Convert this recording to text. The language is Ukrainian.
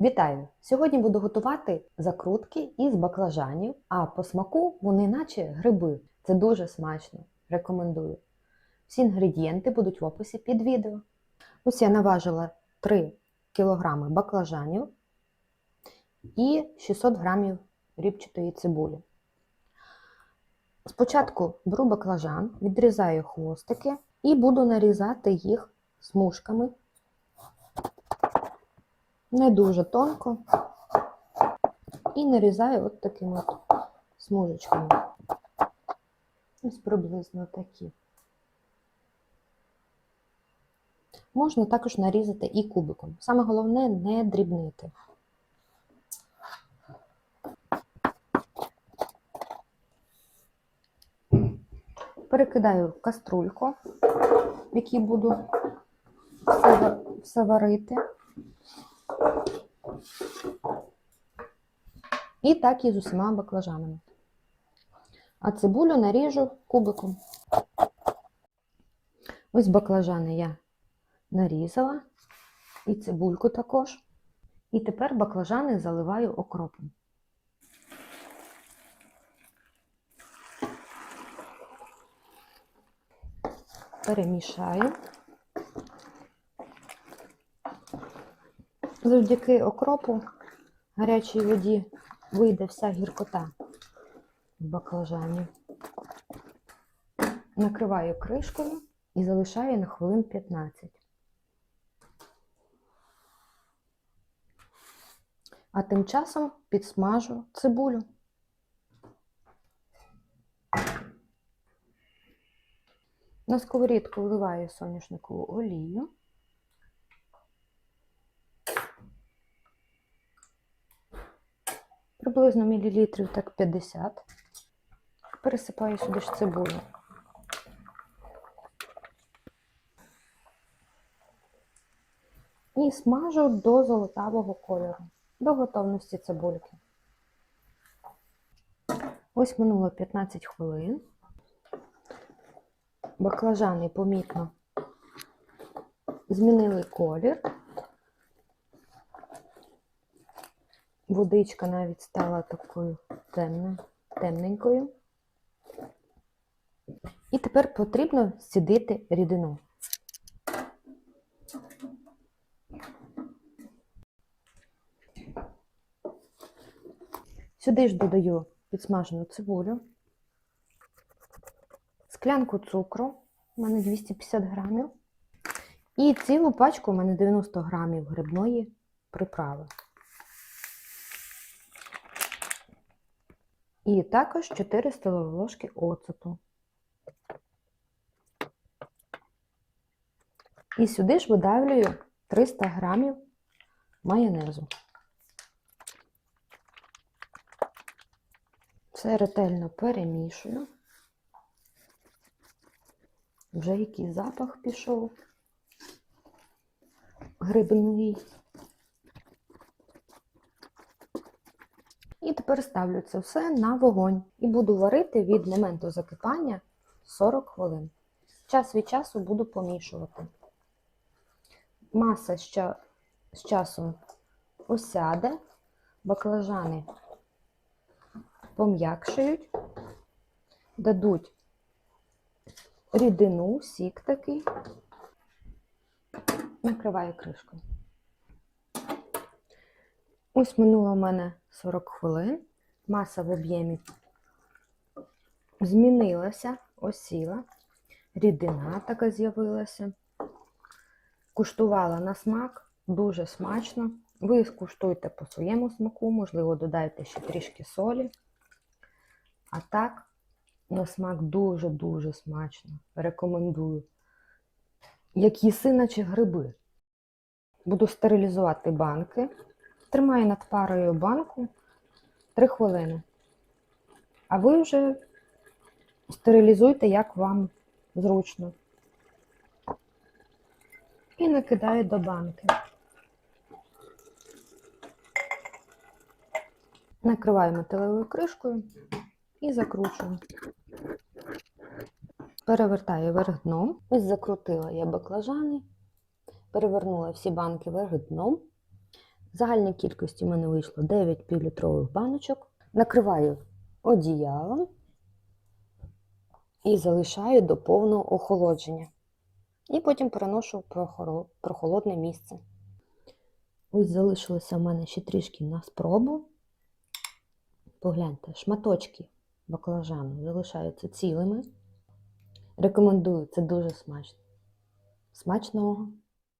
Вітаю! Сьогодні буду готувати закрутки із баклажанів, а по смаку вони наче гриби. Це дуже смачно. Рекомендую. Всі інгредієнти будуть в описі під відео. Ось я наважила 3 кг баклажанів і 600 г рібчатої цибулі. Спочатку беру баклажан, відрізаю хвостики і буду нарізати їх смужками не дуже тонко. І нарізаю от такими от смужечками. Ось приблизно такі. Можна також нарізати і кубиком. Саме головне не дрібнити. Перекидаю в каструльку, в якій буду все варити. І так і з усіма баклажанами. А цибулю наріжу кубиком. Ось баклажани я нарізала, і цибульку також. І тепер баклажани заливаю окропом. Перемішаю. Завдяки окропу гарячій воді вийде вся гіркота з баклажанів. Накриваю кришкою і залишаю на хвилин 15. А тим часом підсмажу цибулю. На сковорідку вливаю соняшникову олію. Приблизно мілілітрів так 50. Пересипаю сюди ж цибулю. І смажу до золотавого кольору, до готовності цибульки. Ось минуло 15 хвилин. Баклажани помітно змінили колір. Водичка навіть стала такою темною, темненькою. І тепер потрібно зцідити рідину. Сюди ж додаю підсмажену цибулю, склянку цукру, у мене 250 грамів, і цілу пачку у мене 90 грамів грибної приправи. І також 4 столові ложки оцету. І сюди ж видавлюю 300 грамів майонезу. Все ретельно перемішую. Вже який запах пішов грибний. І тепер ставлю це все на вогонь і буду варити від моменту закипання 40 хвилин. Час від часу буду помішувати. Маса ще з часом осяде, баклажани пом'якшають, дадуть рідину, сік такий, накриваю кришкою. Ось минуло в мене 40 хвилин. Маса в об'ємі змінилася, осіла, рідина така з'явилася. Куштувала на смак, дуже смачно. Ви скуштуйте по своєму смаку, можливо, додайте ще трішки солі. А так, на смак дуже-дуже смачно. Рекомендую. Як їси, наче гриби. Буду стерилізувати банки. Тримаю над парою банку 3 хвилини. А ви вже стерилізуйте, як вам зручно. І накидаю до банки. Накриваю металевою кришкою і закручую. Перевертаю вверх дном. Ось закрутила я баклажани, перевернула всі банки вверх дном. В загальній кількості в мене вийшло 9 півлітрових баночок. Накриваю одіялом і залишаю до повного охолодження. І потім переношу в прохолодне місце. Ось залишилося в мене ще трішки на спробу. Погляньте, шматочки баклажану залишаються цілими. Рекомендую, це дуже смачно. Смачного!